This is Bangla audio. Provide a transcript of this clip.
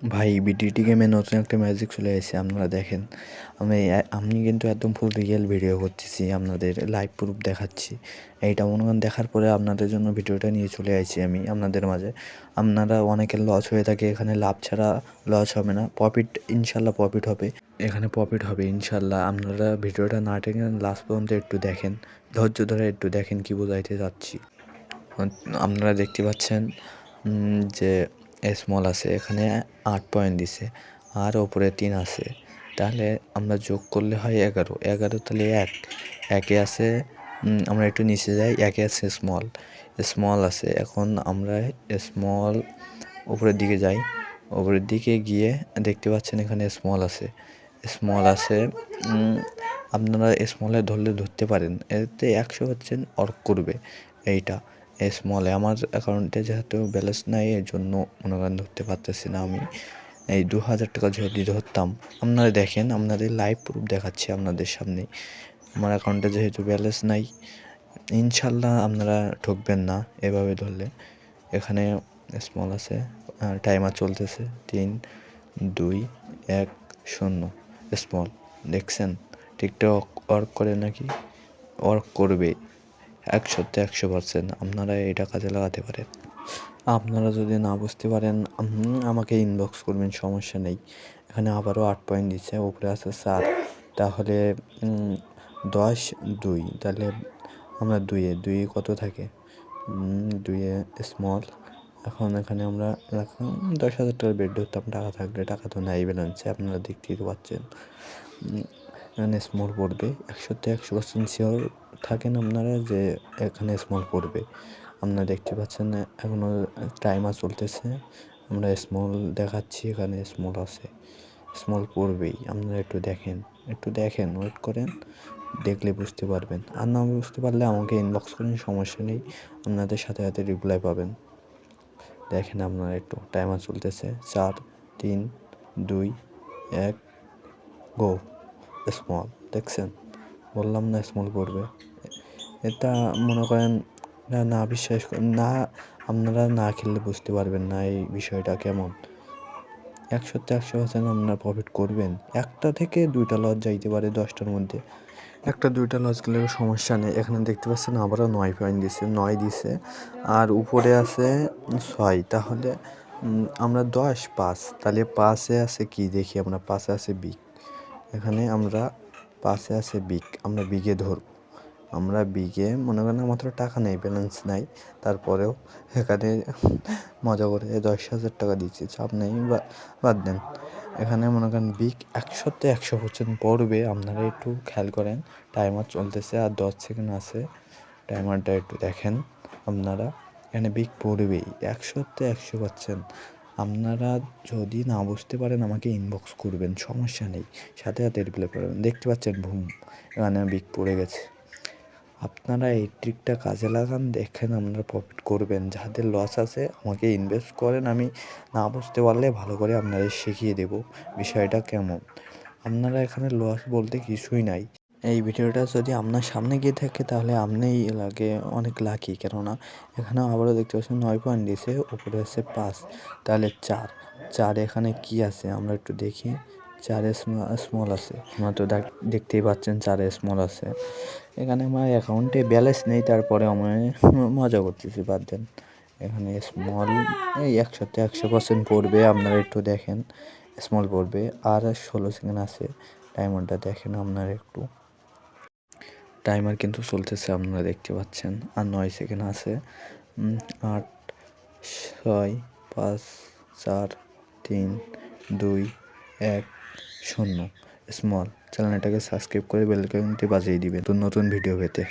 ভাই বিটিটি গেমে নতুন একটা ম্যাজিক চলে এসেছে আপনারা দেখেন। আমি আমি কিন্তু একদম ফুল রিয়েল ভিডিও করতেছি, আপনাদের লাইভ প্রুফ দেখাচ্ছি। এইটা মনে করেন দেখার পরে আপনাদের জন্য ভিডিওটা নিয়ে চলে আসছি আমি আপনাদের মাঝে। আপনারা অনেকের লস হয়ে থাকে, এখানে লাভ ছাড়া লস হবে না প্রফিট ইনশাল্লাহ প্রফিট হবে। এখানে প্রফিট হবে, ইনশাল্লাহ। আপনারা ভিডিওটা না টেনে লাস্ট পর্যন্ত একটু দেখেন, ধৈর্য ধরে একটু দেখেন কি বোঝাইতে যাচ্ছি আপনারা দেখতে পাচ্ছেন যে স্মল আছে, এখানে আট পয়েন্ট দিছে, আর ওপরে তিন আছে। তাহলে আমরা যোগ করলে হয় এগারো। এগারো তাহলে এক। একে আছে আমরা একটু নিচে যাই, একে আছে স্মল স্মল আছে, এখন আমরা স্মল উপরের দিকে যাই। উপরের দিকে গিয়ে দেখতে পাচ্ছেন এখানে স্মল আছে। স্মল আছে আপনারা স্মলে ধরলে ধরতে পারেন। এতে একশো পার্সেন্ট অর্ক করবে এইটা। স্মলে আমার অ্যাকাউন্টে যেহেতু ব্যালেন্স নাই এই জন্য মনে করেন ধরতে পারতেছি না আমি। এই দু হাজার টাকা যদি ধরতাম, আপনারা দেখেন, আপনাদের লাইভ প্রুফ দেখাচ্ছি আপনাদের সামনে। আমার অ্যাকাউন্টে যেহেতু ব্যালেন্স নাই ইনশাল্লাহ আপনারা ঠকবেন না এভাবে ধরলে। এখানে স্মল আছে টাইমার চলতেছে, তিন, দুই, এক, শূন্য স্মল দেখছেন? টিকটক ওয়ার্ক করে নাকি? ওয়ার্ক করবে। একশোতে একশো পার্সেন্ট। আপনারা এটা কাজে লাগাতে পারেন। আপনারা যদি না বুঝতে পারেন আমাকে ইনবক্স করবেন, সমস্যা নেই। এখানে আবারও আট পয়েন্ট দিচ্ছে, উপরে আছে সাত। তাহলে দশ, দুই। তাহলে আমরা দুইয়ে দুইয়ে কত থাকে? দুইয়ে স্মল এখন এখানে আমরা রাখলাম, দশ হাজার টাকার বেড ধরতাম, টাকা থাকলে। টাকা তো নাই ব্যালেন্সে আপনারা দেখতেই তো পাচ্ছেন। এখানে স্মল পড়বে। একশোতে একশো পার্সেন্ট শিওর থাকেন আপনারা যে এখানে স্মল পড়বে। আপনারা দেখতে পাচ্ছেন এখনও টাইমার চলতেছে। আমরা স্মল দেখাচ্ছি, এখানে স্মল আছে। স্মল পড়বেই। আপনারা একটু দেখেন। একটু দেখেন ওয়েট করেন। দেখলে বুঝতে পারবেন। আর না বুঝতে পারলে আমাকে ইনবক্স করেন, সমস্যা নেই। আপনাদের সাথে সাথে রিপ্লাই পাবেন। দেখেন আপনারা একটু টাইমার চলতেছে। চার, তিন, দুই, এক গো স্মল দেখছেন? বললাম না স্মল পড়বে এটা মনে করেন না বিশ্বাস না, আপনারা না খেললে বুঝতে পারবেন না এই বিষয়টা কেমন। একশোতে একশো পার্সেন্ট আপনারা প্রফিট করবেন। একটা থেকে দুইটা লস যাইতে পারে দশটার মধ্যে। একটা দুইটা লস গেলে সমস্যা নেই। এখানে দেখতে পাচ্ছেন আবারও নয় পয়েন্ট দিছে, নয় দিছে। আর উপরে আছে ছয়। তাহলে আমরা দশ, পাঁচ। তাহলে পাঁচে আছে কি? দেখি আমরা পাশে আছে বিগ এখানে আমরা পাশে আছে বিগ আমরা বিগে ধরব। আমরা বিগে মনে করেন তো টাকা নেই ব্যালেন্স নাই, তারপরেও এখানে মজা করে দশ হাজার টাকা দিচ্ছি, চাপ নেই, বা বাদ দেন। এখানে মনে করেন বিগ একশোতে একশো পার্সেন্ট পড়বে, আপনারা একটু খেয়াল করেন টাইমার চলতেছে, আর দশ সেকেন্ড আছে টাইমারটা একটু দেখেন, আপনারা এখানে বিগ পড়বেই, একশোতে একশো পার্সেন্ট আপনারা যদি না বুঝতে পারেন, আমাকে ইনবক্স করবেন, সমস্যা নেই। সাথে সাথে রিপ্লাই করবেন দেখতে পাচ্ছেন ভুম এখানে বিগ পড়ে গেছে। আপনারা এই ট্রিকটা কাজে লাগান, দেখেন আপনারা প্রফিট করবেন। যাদের লস আছে, আমাকে ইনভেস্ট করেন। আমি না বুঝতে পারলে ভালো করে আপনাদের শিখিয়ে দেব বিষয়টা কেমন। আপনারা এখানে লস বলতে কিছুই নাই। এই ভিডিওটা যদি আপনার সামনে গিয়ে থাকে, তাহলে আপনিই লাগে অনেক লাকি কেননা, এখানে আবারও দেখতে পাচ্ছেন নয় পয়েন্ট দিয়েছে, উপরে আছে পাঁচ। তাহলে চার। চার এখানে কি আছে? আমরা একটু দেখি। চারে স্মল আছে। আমরা তো দেখ- দেখতেই পাচ্ছেন চারে স্মল আছে। এখানে আমার অ্যাকাউন্টে ব্যালেন্স নেই, তারপরে আমি মজা করতেছি, বাদ দেন। এখানে স্মল এই একশোতে একশো পার্সেন্ট পড়বে, আপনারা একটু দেখেন। স্মল পড়বে। আর ষোলো সেকেন্ড আছে। টাইমারটা দেখেন আপনারা একটু। টাইমার কিন্তু চলতেছে, আপনারা দেখতে পাচ্ছেন। আর নয় সেকেন্ড আছে। আট, ছয়, পাঁচ, চার, তিন, দুই, এক, শূন্য। স্মল চ্যানেলটাকে সাবস্ক্রাইব করে বেলকনটি বাজিয়ে দিবেন। নতুন নতুন ভিডিও পেতে।